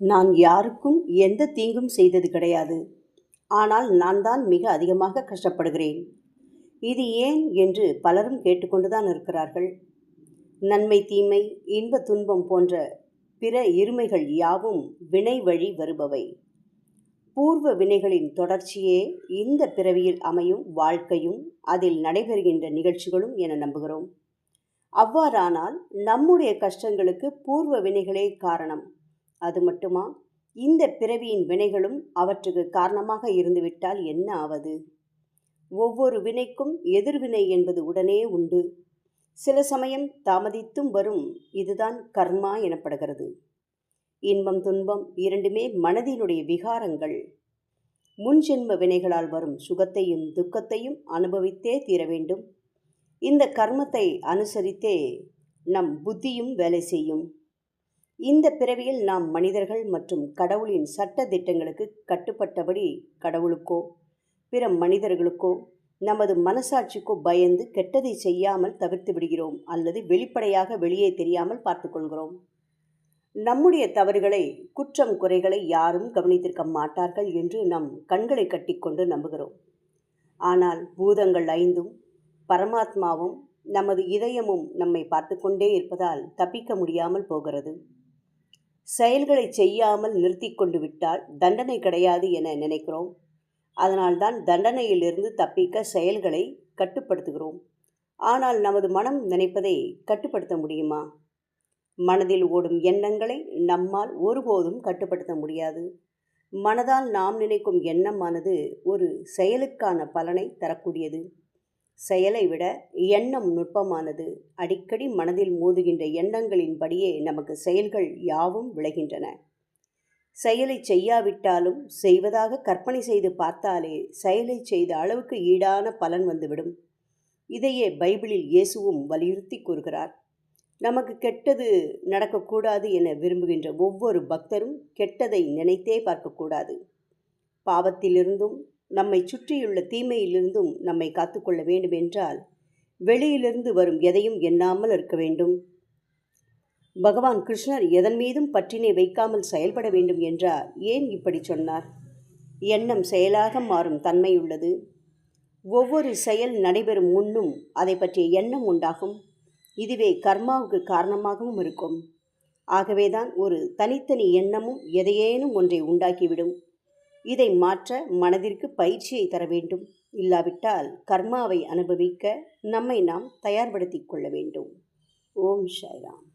நான் யாருக்கும் எந்த தீங்கும் செய்தது கிடையாது. ஆனால் நான் தான் மிக அதிகமாக கஷ்டப்படுகிறேன். இது ஏன் என்று பலரும் கேட்டுக்கொண்டுதான் இருக்கிறார்கள். நன்மை தீமை இன்ப துன்பம் போன்ற பிற இருமைகள் யாவும் வினை வழி வருபவை. பூர்வ வினைகளின் தொடர்ச்சியே இந்த பிறவியில் அமையும் வாழ்க்கையும் அதில் நடைபெறுகின்ற நிகழ்ச்சிகளும் என நம்புகிறோம். அவ்வாறானால் நம்முடைய கஷ்டங்களுக்கு பூர்வ வினைகளே காரணம். அது மட்டுமா? இந்த பிறவியின் வினைகளும் அவற்றுக்கு காரணமாக இருந்துவிட்டால் என்ன ஆவது? ஒவ்வொரு வினைக்கும் எதிர்வினை என்பது உடனே உண்டு. சில சமயம் தாமதித்தும் வரும். இதுதான் கர்மா எனப்படுகிறது. இன்பம் துன்பம் இரண்டுமே மனதினுடைய விகாரங்கள். முன்ஜென்ம வினைகளால் வரும் சுகத்தையும் துக்கத்தையும் அனுபவித்தே தீர வேண்டும். இந்த கர்மத்தை அனுசரித்தே நம் புத்தியும் வேலை செய்யும். இந்த பிறவியில் நாம் மனிதர்கள் மற்றும் கடவுளின் சட்ட திட்டங்களுக்கு கட்டுப்பட்டபடி கடவுளுக்கோ பிற மனிதர்களுக்கோ நமது மனசாட்சிக்கோ பயந்து கெட்டதை செய்யாமல் தவிர்த்து விடுகிறோம் அல்லது வெளிப்படையாக வெளியே தெரியாமல் பார்த்து கொள்கிறோம். நம்முடைய தவறுகளை குற்றம் குறைகளை யாரும் கவனித்திருக்க மாட்டார்கள் என்று நம் கண்களை கட்டிக்கொண்டு நம்புகிறோம். ஆனால் பூதங்கள் ஐந்தும் பரமாத்மாவும் நமது இதயமும் நம்மை பார்த்து கொண்டே இருப்பதால் தப்பிக்க முடியாமல் போகிறது. செயல்களை செய்யாமல் நிறுத்தி கொண்டு விட்டால் தண்டனை கிடையாது என நினைக்கிறோம். அதனால்தான் தண்டனையிலிருந்து தப்பிக்க செயல்களை கட்டுப்படுத்துகிறோம். ஆனால் நமது மனம் நினைப்பதை கட்டுப்படுத்த முடியுமா? மனதில் ஓடும் எண்ணங்களை நம்மால் ஒருபோதும் கட்டுப்படுத்த முடியாது. மனதால் நாம் நினைக்கும் எண்ணமானது ஒரு செயலுக்கான பலனை தரக்கூடியது. செயலை விட எண்ணம் நுட்பமானது. அடிக்கடி மனதில் மோதுகின்ற எண்ணங்களின்படியே நமக்கு செயல்கள் யாவும் விளைகின்றன. செயலை செய்யாவிட்டாலும் செய்வதாக கற்பனை செய்து பார்த்தாலே செயலை செய்த அளவுக்கு ஈடான பலன் வந்துவிடும். இதையே பைபிளில் இயேசுவும் வலியுறுத்தி கூறுகிறார். நமக்கு கெட்டது நடக்கக்கூடாது என விரும்புகின்ற ஒவ்வொரு பக்தரும் கெட்டதை நினைத்தே பார்க்கக்கூடாது. பாவத்திலிருந்தும் நம்மை சுற்றியுள்ள தீமையிலிருந்தும் நம்மை காத்துக்கொள்ள வேண்டும் என்றால் வெளியிலிருந்து வரும் எதையும் எண்ணாமல் இருக்க வேண்டும். பகவான் கிருஷ்ணர் எதன் மீதும் பற்றினை வைக்காமல் செயல்பட வேண்டும் என்றார். ஏன் இப்படி சொன்னார்? எண்ணம் செயலாக மாறும் தன்மை உள்ளது. ஒவ்வொரு செயல் நடைபெறும் முன்னும் அதை பற்றிய எண்ணம் உண்டாகும். இதுவே கர்மாவுக்கு காரணமாகவும் இருக்கும். ஆகவேதான் ஒரு தனித்தனி எண்ணமும் எதையேனும் ஒன்றை உண்டாக்கிவிடும். இதை மாற்ற மனதிற்கு பயிற்சியை தர வேண்டும். இல்லாவிட்டால் கர்மாவை அனுபவிக்க நம்மை நாம் தயார்படுத்திக் கொள்ள வேண்டும். ஓம் ஷைராம்